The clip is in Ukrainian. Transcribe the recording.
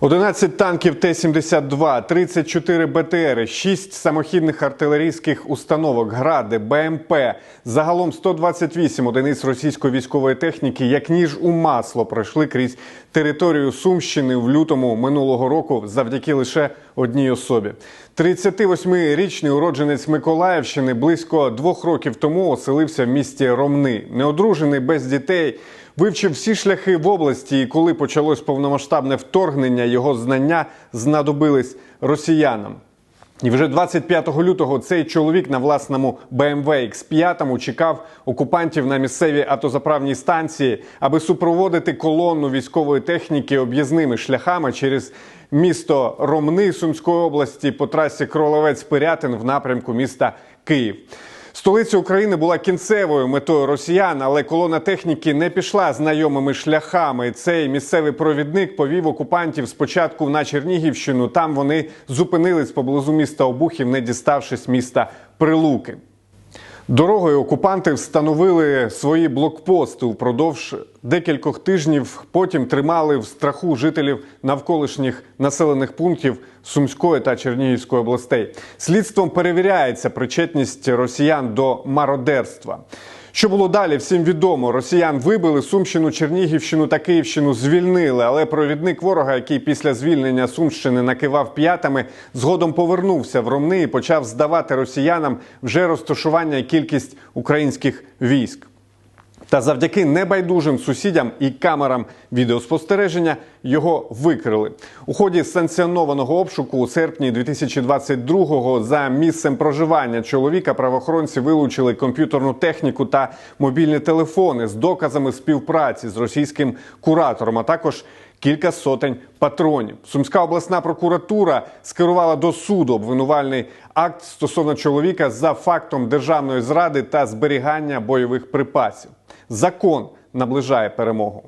11 танків Т-72, 34 БТРи, 6 самохідних артилерійських установок, гради, БМП. Загалом 128 одиниць російської військової техніки, як ніж у масло, пройшли крізь територію Сумщини в лютому минулого року завдяки лише одній особі. 38-річний уродженець Миколаївщини близько двох років тому оселився в місті Ромни. Неодружений без дітей. Вивчив всі шляхи в області, і коли почалось повномасштабне вторгнення, його знання знадобились росіянам. І вже 25 лютого цей чоловік на власному BMW X5 чекав окупантів на місцевій автозаправній станції, аби супроводити колонну військової техніки об'їзними шляхами через місто Ромни Сумської області по трасі Кроловець-Пирятин в напрямку міста Київ. Столиця України була кінцевою метою росіян, але колона техніки не пішла знайомими шляхами. Цей місцевий провідник повів окупантів спочатку на Чернігівщину. Там вони зупинились поблизу міста Обухів, не діставшись міста Прилуки. Дорогою окупанти встановили свої блокпости впродовж декількох тижнів. Потім тримали в страху жителів навколишніх населених пунктів Сумської та Чернігівської областей. Слідством перевіряється причетність росіян до мародерства. Що було далі, всім відомо. Росіян вибили Сумщину, Чернігівщину та Київщину звільнили. Але провідник ворога, який після звільнення Сумщини накивав п'ятами, згодом повернувся в Ромни і почав здавати росіянам вже розташування і кількість українських військ. Та завдяки небайдужим сусідям і камерам відеоспостереження його викрили. У ході санкціонованого обшуку у серпні 2022-го за місцем проживання чоловіка правоохоронці вилучили комп'ютерну техніку та мобільні телефони з доказами співпраці з російським куратором, а також кілька сотень патронів. Сумська обласна прокуратура скерувала до суду обвинувальний акт стосовно чоловіка за фактом державної зради та зберігання бойових припасів. Закон наближає перемогу.